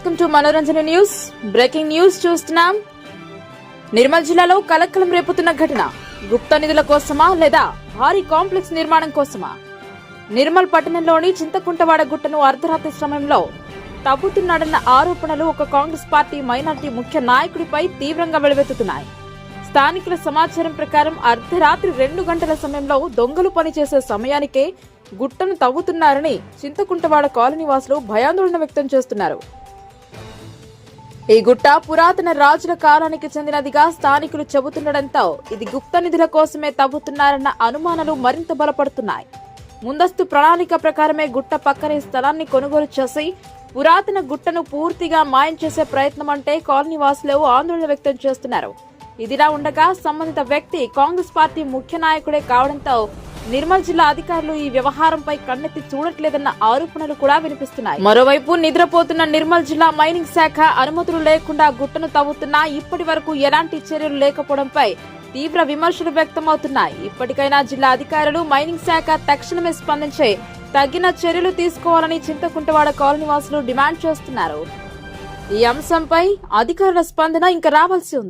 Welcome to Manoranjana news. Breaking news చూస్తున్నాం. నిర్మల్ జిల్లాలో కలకలం రేపుతున్న ఘటన. గుప్త నిధుల కోసమా లేదా భారీ కాంప్లెక్స్ నిర్మాణం కోసమా? నిర్మల్ పట్టణంలోని చింతకుంటవాడ గుట్టను అర్ధరాత్రి సమయంలో తవ్వుతున్నాడన్న ఆరోపణలు ఒక కాంగ్రెస్ పార్టీ మైనార్టీ ముఖ్య నాయకుడిపై తీవ్రంగా వెలువెత్తుతున్నాయి. స్థానికుల సమాచారం ప్రకారం అర్ధరాత్రి రెండు గంటల సమయంలో దొంగలు పనిచేసే సమయానికే గుట్టను తవ్వుతున్నారని చింతకుంటవాడ కాలనీ వాసులు భయాందోళన వ్యక్తం చేస్తున్నారు. ఈ గుట్ట పురాతన రాజుల కాలానికి చెందినదిగా స్థానికులు చెబుతుండటంతో ఇది గుప్త నిధుల కోసమే తవ్వుతున్నారన్న అనుమానాలు మరింత బలపడుతున్నాయి. ముందస్తు ప్రణాళిక ప్రకారమే గుట్ట పక్కనే స్థలాన్ని కొనుగోలు చేసి పురాతన గుట్టను పూర్తిగా మాయం చేసే ప్రయత్నం అంటే కాలనీ వాసులు ఆందోళన వ్యక్తం చేస్తున్నారు. ఇదిలా ఉండగా సంబంధిత వ్యక్తి కాంగ్రెస్ పార్టీ ముఖ్య నాయకుడే కావడంతో నిర్మల్ జిల్లా అధికారులు ఈ వ్యవహారంపై కన్నెత్తి చూడట్లేదన్న ఆరోపణలు కూడా వినిపిస్తున్నాయి. మరోవైపు నిద్రపోతున్న నిర్మల్ జిల్లా మైనింగ్ శాఖ అనుమతులు లేకుండా గుట్టను తవ్వుతున్నా ఇప్పటి వరకు ఎలాంటి చర్యలు లేకపోవడంపై తీవ్ర విమర్శలు వ్యక్తమవుతున్నాయి. ఇప్పటికైనా జిల్లా అధికారులు మైనింగ్ శాఖ తక్షణమే స్పందించే తగిన చర్యలు తీసుకోవాలని చింతకుంటవాడ కాలనీ వాసులు డిమాండ్ చేస్తున్నారు. ఈ అంశంపై అధికారుల స్పందన ఇంకా రావాల్సి ఉంది.